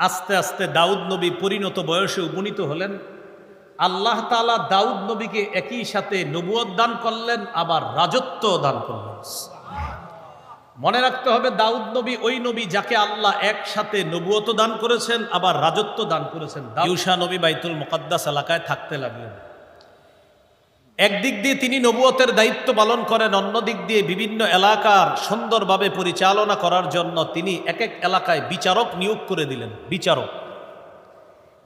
আস্তে আস্তে দাউদ নবী পরিণত বয়সে উপনীত হলেন। আল্লাহ তালা দাউদ নবীকে একই সাথে নবুয়ত দান করলেন, আবার রাজত্ব দান করলেন। মনে রাখতে হবে, দাউদ নবী ওই নবী যাকে আল্লাহ একসাথে নবুয়ত দান করেছেন, আবার রাজত্ব দান করেছেন। দাউসা নবী বাইতুল মোকাদ্দাস এলাকায় থাকতে লাগলেন। একদিক দিয়ে তিনি নবুয়তের দায়িত্ব পালন করেন, অন্য দিক দিয়ে বিভিন্ন এলাকার সুন্দরভাবে পরিচালনা করার জন্য তিনি এক এক এলাকায় বিচারক নিয়োগ করে দিলেন, বিচারক।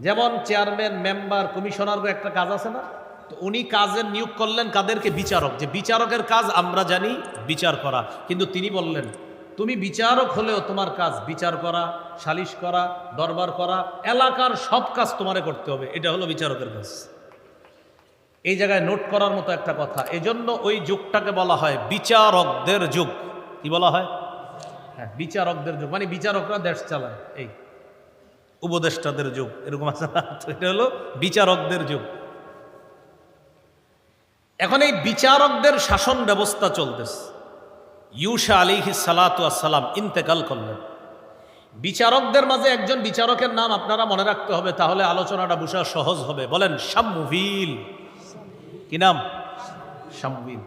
যেমন চেয়ারম্যান, মেম্বার কমিশনার একটা কাজ আছে না? তো উনি কাজের নিয়োগ করলেন কাদেরকে? বিচারক। যে বিচারকের কাজ আমরা জানি, বিচার করা। কিন্তু তিনি বললেন, তুমি বিচারক হলেও তোমার কাজ বিচার করা, সালিশ করা, দরবার করা, এলাকার সব কাজ তোমারে করতে হবে। এটা হলো বিচারকের কাজ। এই জায়গায় নোট করার মতো একটা কথা। এজন্য ওই যুগটাকে বলা হয় বিচারকদের যুগ। কি বলা হয়? হ্যাঁ বিচারকদের যুগ। মানে বিচারকরা দেশ চালায়, এই উপদেষ্টাদের যুগ। এরকম আছে না? তো এটা হলো বিচারকদের যুগ। এখন এই বিচারকদের শাসন ব্যবস্থা চলতেছে। ইউসা আলিহি সালাতাম ইন্তেকাল করলেন। বিচারকদের মাঝে একজন বিচারকের নাম আপনারা মনে রাখতে হবে, তাহলে আলোচনাটা বুঝা সহজ হবে। বলেন শামুভিল কি নাম? শামুভিল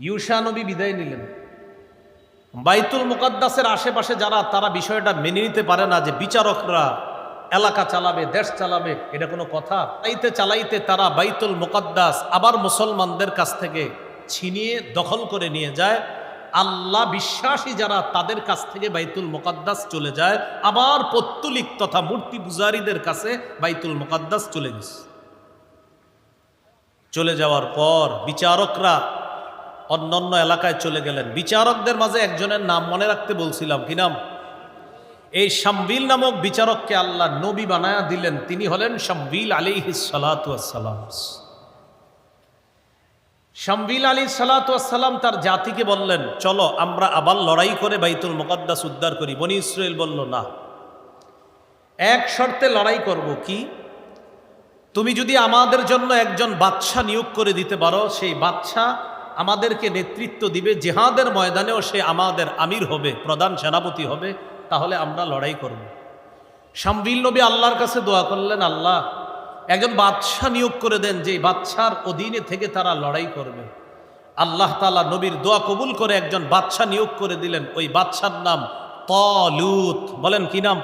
ইউসা নবী বিদায় নিলেন। বাইতুল মুকাদ্দাসের আশেপাশে যারা, তারা বিষয়টা মেনে নিতে পারে না যে বিচারকরা এলাকা চালাবে, দেশ চালাবে, এটা কোনো কথা। চালাইতে চালাইতে তারা বাইতুল মুকাদ্দাস আবার মুসলমানদের কাছ থেকে ছিনিয়ে, দখল করে নিয়ে যায়। আল্লাহ বিশ্বাসী যারা, তাদের কাছ থেকে বাইতুল মুকাদ্দাস চলে যায়। আবার পত্তলিক তথা মূর্তি পূজারীদের কাছে বাইতুল মুকাদ্দাস চলে গেছে। চলে যাওয়ার পর বিচারকরা অন্যান্য এলাকায় চলে গেলেন। বিচারকদের মাঝে একজনের নাম মনে রাখতে বলছিলাম, কি নাম? এই শাম্বিল নামক বিচারককে আল্লাহ নবী বানায়া দিলেন। তিনি হলেন শাম্বিল আলী সালাতাম শাম্বিল আলী সালাতাম তার জাতিকে বললেন, চলো আমরা আবার লড়াই করে বাইতুল মোকাদ্দাস উদ্ধার করি। বনি ইসরায়েল বলল, না। এক শর্তে লড়াই করব। কি? তুমি যদি আমাদের জন্য একজন বাদশা নিয়োগ করে দিতে পারো, সেই বাদশা আমাদেরকে নেতৃত্ব দিবে। জেহাদের ময়দানেও সে আমাদের আমির হবে, প্রধান সেনাপতি হবে, তাহলে আমরা লড়াই করব। শামবিল নবী আল্লাহর কাছে দোয়া করলেন, আল্লাহ, একজন বাদশাহ নিয়োগ করে দেন যে বাদশার অধীনে থেকে তারা লড়াই করবে। আল্লাহ তালা নবীর দোয়া কবুল করে একজন বাদশাহ নিয়োগ করে দিলেন, ওই বাদশার নাম তলুত। বলেন কি নাম?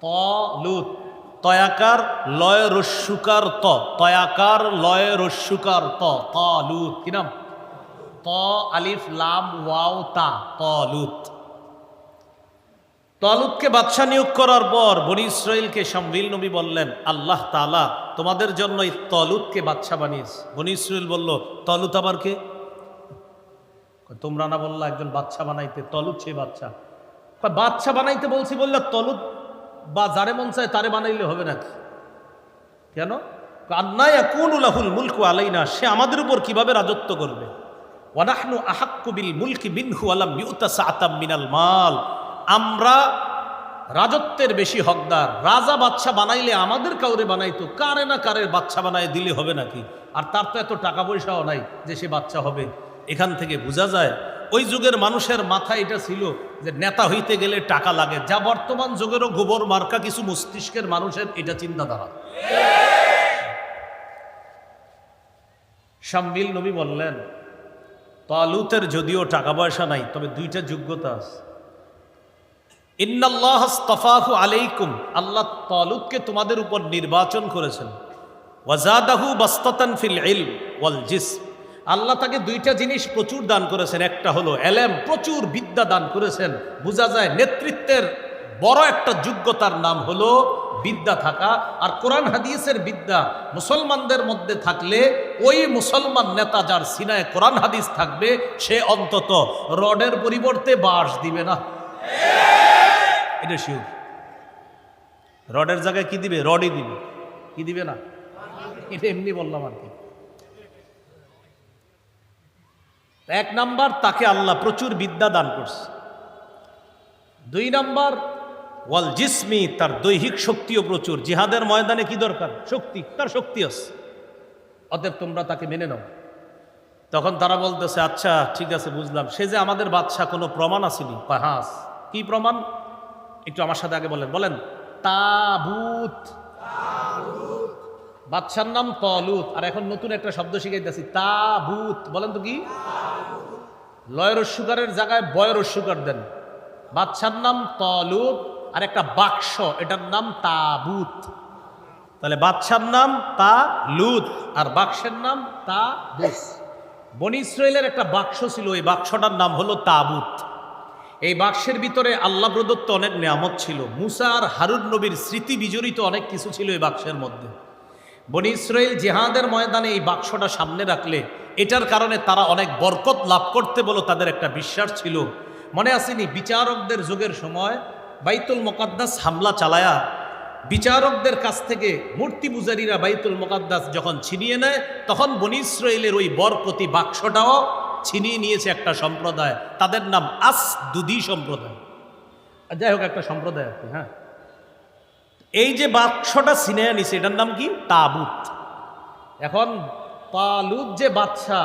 তলুত। তয়াকার লয় রস্যুকার ত, তয়াকার লয় রস্যুকার ত তলুত কি নাম? ত আলিফ লাম ওয়াও তা তলুত তলুতকে বাদশাহ নিয়োগ করার পর বনি ইসরায়েলকে সম্বিল নবী বললেন, আল্লাহ তালা তোমাদের জন্য এই তলুতকে বাদশাহ বানিয়েছে। বনি ইসরায়েল বলল তলুত আবার কে? তোমরা না বললা একজন বাচ্চা বানাইতে তলুত সে বাচ্চা বাচ্চা বানাইতে বলছি বললে তলুত বা যারে মন চায় তারে বানাইলে হবে নাকি কেন? আন্নায়া কোন উলাহুল মুলকু আলাইনা, সে আমাদের উপর কীভাবে রাজত্ব করবে? ওয়ানাহনু আহাক্কুবিল মুলকি বিনহু আলাম ইউতা সাতাম মিনাল মাল। আমরা রাজত্বের বেশি হকদার। রাজা বাচ্চা বানাইলে আমাদের কাউরে বানাইতো, কারে না কারের বাচ্চা বানাই দিলে হবে নাকি আর তার তো এত টাকা পয়সাও নাই যে সে বাচ্চা হবে। এখান থেকে বোঝা যায়, ওই যুগের মানুষের মাথায় এটা ছিল যে নেতা হইতে গেলে টাকা লাগে। যা বর্তমান যুগেরও গোবর মার্কা কিছু মস্তিষ্কের মানুষের, এটা চিন্তাধারা। শাম্বিল নবী বললেন, তালুতের যদিও টাকা পয়সা নাই, তবে দুইটা যোগ্যতা আছে। ইন্নাল্লাহ তফাহু আলাইকুম, আল্লাহ তালুতকে তোমাদের উপর নির্বাচন করেছেন। ওয়াজাদাহু বাস্তাতান ফিল ইল ওয়াল জিসম। আল্লাহ তাকে দুইটা জিনিস প্রচুর দান করেছেন। একটা হলো এলেম, প্রচুর বিদ্যা দান করেছেন। বোঝা যায় নেতৃত্বের বড় একটা যোগ্যতার নাম হলো বিদ্যা থাকা। আর কোরআন হাদিসের বিদ্যা, মুসলমানদের মধ্যে থাকলে ওই মুসলমান নেতা যার সিনায় কোরআন হাদিস থাকবে, সে অন্তত রডের পরিবর্তে বাঁশ দিবে না। এটা শিওর রডের জায়গায় কি দিবে? রডই দিবে। কি দিবে না? এটা এমনি বললাম আর কি। এক নাম্বার, তাকে আল্লাহ প্রচুর বিদ্যা দান করছে। দুই নাম্বার, ওয়াল জিসমি, তার দৈহিক শক্তিও প্রচুর। জিহাদের ময়দানে কি দরকার? শক্তি, তার শক্তি আছে। অতএব তোমরা তাকে মেনে নাও। তখন তারা বলতেছে আচ্ছা ঠিক আছে, বুঝলাম। সে যে আমাদের বাদশাহ, কোনো প্রমাণ আসেনি? হাস কি প্রমাণ? একটু আমার সাথে আগে বলেন। বলেন, তাবুত। বাদশার নাম তলুত। আর এখন নতুন একটা শব্দ শিখাইতেছি, তাবুত। বলেন তো কি? লয়ের সুগারের জায়গায় বয়ের সুগার দেন। বাদশার নাম তলুত, আর একটা বাক্স, এটার নাম তাবুত। তাহলে বাদশার নাম তা লুত আর বাক্সের নাম তা বুস বনি ইসরায়েলের একটা বাক্স ছিল, এই বাক্সটার নাম হলো তাবুত। এই বাক্সের ভিতরে আল্লাহ প্রদত্ত অনেক নিয়ামত ছিল। মুসা আর হারুন নবীর স্মৃতি বিজড়িত অনেক কিছু ছিল এই বাক্সের মধ্যে। বনি ইসরায়েল জেহাদের ময়দানে এই বাক্সটা সামনে রাখলে, এটার কারণে তারা অনেক বরকত লাভ করতে বলো তাদের একটা বিশ্বাস ছিল। মনে আসেনি বিচারকদের যুগের সময় বাইতুল মোকাদ্দাস হামলা চালায়া বিচারকদের কাছ থেকে মূর্তি পূজারীরা বাইতুল মোকাদ্দাস যখন ছিনিয়ে নেয়, তখন বনি ইসরায়েলের ওই বরকতি বাক্সটাও ছিনিয়ে নিয়েছে একটা সম্প্রদায়। তাদের নাম আস দুদি সম্প্রদায়। যাই হোক, একটা সম্প্রদায় কি হ্যাঁ। এই যে বাক্সটা ছিনিয়ে নিছে এটার নাম কি? তাবুত। এখন তালুদ যে বাচ্চা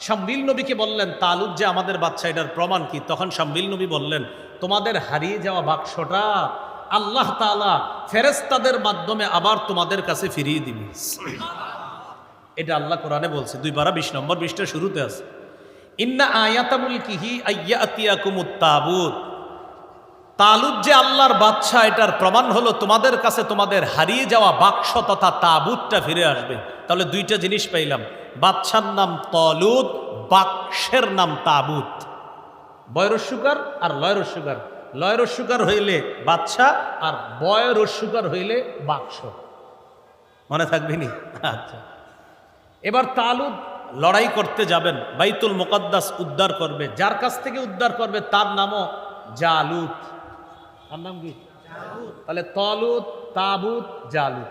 শাম্বিল নবীকে বললেন তালুদ যে আমাদের বাচ্চা এটার প্রমাণ কি? তখন শাম্বিল নবী বললেন, তোমাদের হারিয়ে যাওয়া বাক্সটা আল্লাহ তালা ফেরেস্তাদের মাধ্যমে আবার তোমাদের কাছে ফিরিয়ে দিবি। এটা আল্লাহ কোরআনে বলছে। দুই বারা বিশ নম্বর বিশটা শুরুতে আছে। ইন্না আয়াতামুল কিহি আয়াতিয়াকুমুত তাবুত। তালুদ যে আল্লাহর বাদশাহ, এটার প্রমাণ হলো তোমাদের কাছে তোমাদের হারিয়ে যাওয়া বাক্স তথা তাবুতটা ফিরে আসবে। তাহলে দুইটা জিনিস পাইলাম। বাদশার নাম তলুদ, বাক্সের নাম তাবুত। বয়রস্যুকার আর লয়রস্যুকার লয়রস্যুকার হইলে বাদশাহ আর বয়রস্যুকার হইলে বাক্স। মনে থাকবে নি? আচ্ছা। এবার তালুদ লড়াই করতে যাবেন, বাইতুল মোকাদ্দাস উদ্ধার করবে। যার কাছ থেকে উদ্ধার করবে তার নামও জালুত তার নাম কি? তাহলে তলুত, তাবুত, জালুত।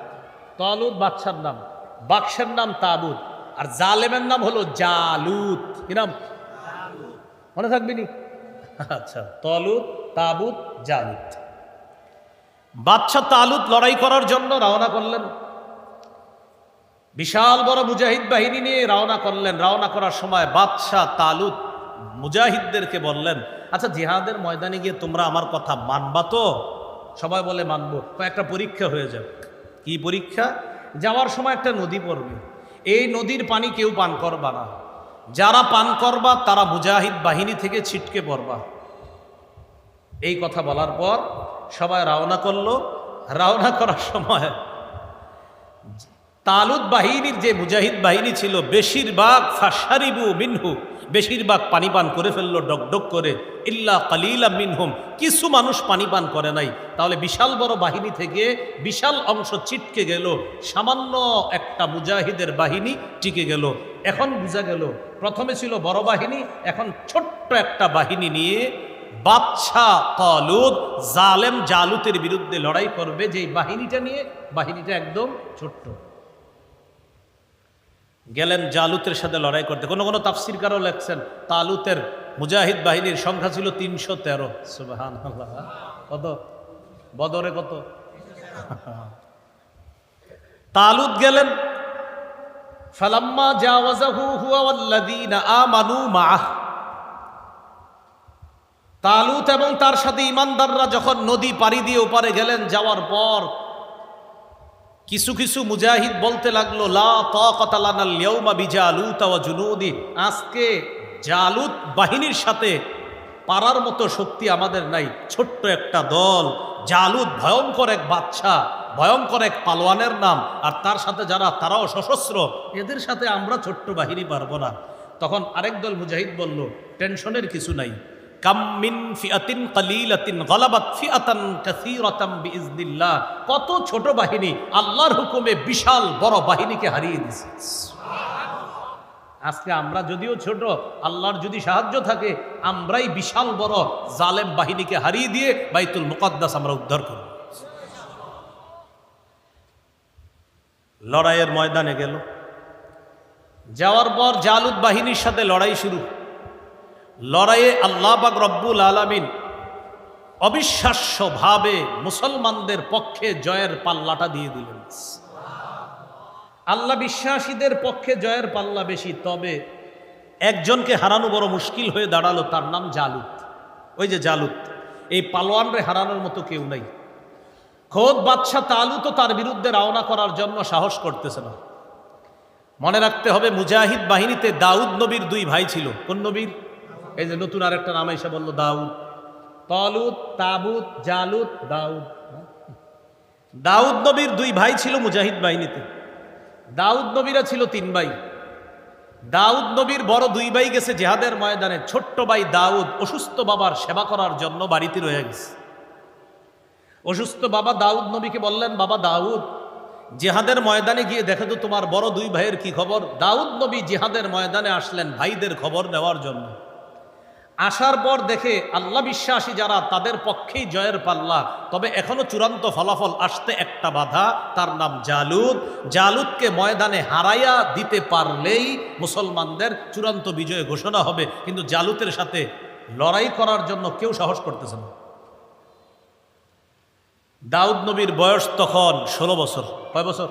তলুত বাদশার নাম। বাক্সের নাম তাবুত। আর জালেমের নাম হলো জালুত। কি নাম? মনে থাকবি নি? আচ্ছা তলুত, তাবুত, জালুত। বাদশাহ তালুত লড়াই করার জন্য রওনা করলেন। বিশাল বড় মুজাহিদ বাহিনী নিয়ে রওনা করলেন। রওনা করার সময় বাদশাহ তালুত মুজাহিদদেরকে বললেন আচ্ছা জিহাদের ময়দানে গিয়ে তোমরা আমার কথা মানবা তো? সবাই বলে, মানব। একটা পরীক্ষা হয়ে যাবে। কি পরীক্ষা? যাওয়ার সময় একটা নদী পড়বে। এই নদীর পানি কেউ পান করবা না। যারা পান করবা, তারা মুজাহিদ বাহিনী থেকে ছিটকে পড়বা। এই কথা বলার পর সবাই রওনা করল। রওনা করার সময় তালুদ বাহিনীর যে মুজাহিদ বাহিনী ছিল, বেশিরভাগ ফাশারিবু মিনহু বেশিরভাগ পানি পান করে ফেলল ডকডক করে। ইল্লা কালিলা মিনহুম। কিছু মানুষ পানি পান করে নাই। তাহলে বিশাল বড় বাহিনী থেকে বিশাল অংশ ছিটকে গেল। সামান্য একটা মুজাহিদের বাহিনী টিকে গেল। এখন বোঝা গেল, প্রথমে ছিল বড় বাহিনী, এখন ছোট্ট একটা বাহিনী নিয়ে বাদশাহ তলুদ জালেম জালুতের বিরুদ্ধে লড়াই করবে। যে বাহিনীটা নিয়ে, বাহিনীটা একদম ছোট্ট। গেলেন জালুতের সাথে লড়াই করতে। কোনো কোনো তাফসিরকারও লেখছেন, তালুতের মুজাহিদ বাহিনীর সংখ্যা ছিল তিনশো তেরো। সুবাহান কত? বদরে কত? তালুত গেলেন, ফালাম্মা জাওয়াজাহু হুয়া আমানু তালুত এবং তার সাথে ইমানদাররা যখন নদী পাড়ি দিয়ে ওপারে গেলেন, যাওয়ার পর কিছু কিছু মুজাহিদ বলতে লাগল, লা তাকাতালানাল ইয়াউমা বিজালুত ওয়া জুনুদি। আজকে জালুত বাহিনীর সাথে পারার মতো শক্তি আমাদের নাই। ছোট্ট একটা দল, জালুত ভয়ঙ্কর এক বাচ্চা, ভয়ঙ্কর এক পালোয়ানের নাম, আর তার সাথে যারা, তারাও সশস্ত্র, এদের সাথে আমরা ছোট্ট বাহিনী পারব না। তখন আরেক দল মুজাহিদ বলল, টেনশনের কিছু নাই। ফিয়াতিন কত ছোট বাহিনী আল্লাহর হুকুমে বিশাল বড় বাহিনীকে হারিয়ে দিছে আজকে আমরা যদিও ছোট, আল্লাহর যদি সাহায্য থাকে, আমরাই বিশাল বড় জালেম বাহিনীকে হারিয়ে দিয়ে বাইতুল মুকদ্দাস আমরা উদ্ধার করব। লড়াইয়ের ময়দানে গেল। যাওয়ার পর জালুদ বাহিনীর সাথে লড়াই শুরু। লড়াইয়ে আল্লাহ বাক রব্বুল আলমিন অবিশ্বাস্যভাবে মুসলমানদের পক্ষে জয়ের পাল্লাটা দিয়ে দিলেন। আল্লাহ বিশ্বাসীদের পক্ষে জয়ের পাল্লা বেশি, তবে একজনকে হারানো বড় মুশকিল হয়ে দাঁড়াল, তার নাম জালুত ওই যে জালুত এই পালোয়ানরে হারানোর মতো কেউ নাই। খোদ বাদশাহ তালু তো তার বিরুদ্ধে রওনা করার জন্য সাহস করতেছে না। মনে রাখতে হবে মুজাহিদ বাহিনীতে দাউদ নবীর দুই ভাই ছিল। কোন নবীর? এই যে নতুন আরেকটা নাম এসে বলল দাউদ। তলুদ তাবুত জালুদ দাউদ। দাউদ নবীর দুই ভাই ছিল মুজাহিদ বাহিনীতে। দাউদ নবীরা ছিল তিন ভাই। দাউদ নবীর বড় দুই ভাই গেছে জেহাদের ময়দানে। ছোট্ট ভাই দাউদ অসুস্থ বাবার সেবা করার জন্য বাড়িতে রয়ে গেছে। অসুস্থ বাবা দাউদ নবীকে বললেন, বাবা দাউদ, জেহাদের ময়দানে গিয়ে দেখে তো তোমার বড় দুই ভাইয়ের কি খবর? দাউদ নবী জেহাদের ময়দানে আসলেন ভাইদের খবর নেওয়ার জন্য। আসার পর দেখে আল্লাহ বিশ্বাসী যারা, তাদের পক্ষেই জয়ের পাল্লা। তবে এখনও চূড়ান্ত ফলাফল আসতে একটা বাধা, তার নাম জালুদ। জালুদকে ময়দানে হারাইয়া দিতে পারলেই মুসলমানদের চূড়ান্ত বিজয় ঘোষণা হবে। কিন্তু জালুতের সাথে লড়াই করার জন্য কেউ সাহস করতেছে না। দাউদ নবীর বয়স তখন ষোলো বছর। কয় বছর।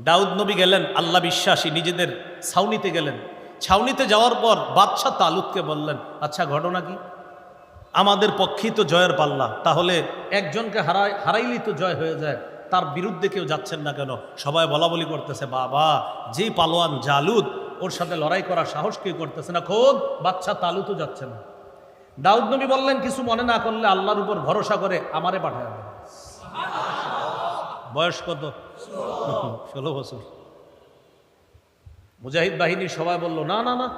দাউদ নবী গেলেন, আল্লাহ বিশ্বাসী নিজেদের ছাউনিতে গেলেন। ছাউনিতে যাওয়ার পর বাদশাহ তালুককে বললেন আচ্ছা ঘটনা কি? আমাদের পক্ষেই তো জয়ের পাল্লা। তাহলে একজনকে হারাই, হারাইলেই তো জয় হয়ে যায়। তার বিরুদ্ধে কেউ যাচ্ছেন না কেন? সবাই বলা বলি করতেছে, বাবা, যেই পালোয়ান জালুদ, ওর সাথে লড়াই করার সাহস কেউ করতেছে না। খোদ বাচ্চা তালু তো যাচ্ছে না। দাউদ নবী বললেন, কিছু মনে না করলে আল্লাহর উপর ভরসা করে আমারে পাঠায়। বয়স কত? ষোলো বছর। মুজাহিদ বাহিনীর সবাই বলল, না না না।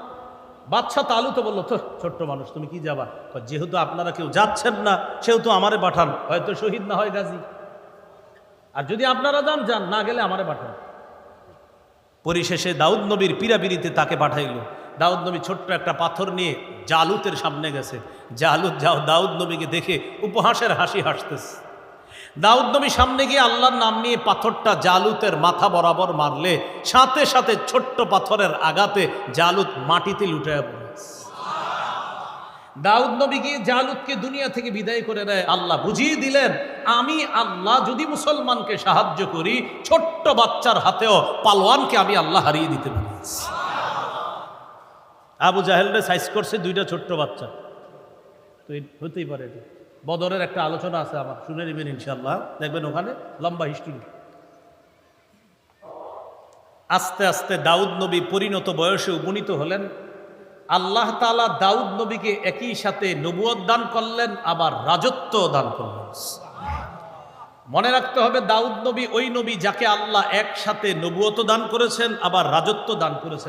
বাচ্চা তালু তো বলল তো ছোট্ট মানুষ, তুমি কি যাবা? যেহেতু আপনারা কেউ যাচ্ছেন না, সেহেতু আমারে পাঠান, হয়তো শহীদ না হয় গাজী। আর যদি আপনারা যান যান, না গেলে আমারে পাঠান। পরিশেষে দাউদ নবীর পিরাপিরিতে তাকে পাঠাইল। দাউদ নবী ছোট্ট একটা পাথর নিয়ে জালুতের সামনে গেছে। জালুত, যাও, দাউদ নবীকে দেখে উপহাসের হাসি হাসতেছে। দাউদ নবী সামনে গিয়ে আল্লাহর নাম নিয়ে পাথরটা জালুতের মাথা বরাবর মারলে, সাথে সাথে ছোট্ট পাথরের আঘাতে জালুত মাটিতে লুটে দাউদ নবী গিয়ে জালুতকে দুনিয়া থেকে বিদায় করে দেয় আল্লাহ বুঝিয়ে দিলেন, আমি আল্লাহ যদি মুসলমানকে সাহায্য করি, ছোট্ট বাচ্চার হাতেও পালোয়ানকে আমি আল্লাহ হারিয়ে দিতে পারি। আবু জাহেলরে সাইজ করছে দুইটা ছোট্ট বাচ্চা। তো হতেই পারে এটা। বদরের একটা আলোচনা আছে আমার, শুনে নেবেন ইনশাল্লাহ দেখবেন ওখানে লম্বা হিস্ট্রি আস্তে আস্তে দাউদ নবী পরিণত বয়সে উপনীত হলেন। আল্লাহ তালা দাউদ নবীকে একই সাথে নবুয়ত দান করলেন, আবার রাজত্ব দান করলেন। মনে রাখতে হবে, দাউদ নবী ওই নবী যাকে আল্লাহ একসাথে নবুয়ত দান করেছেন, আবার রাজত্ব দান করেছেন।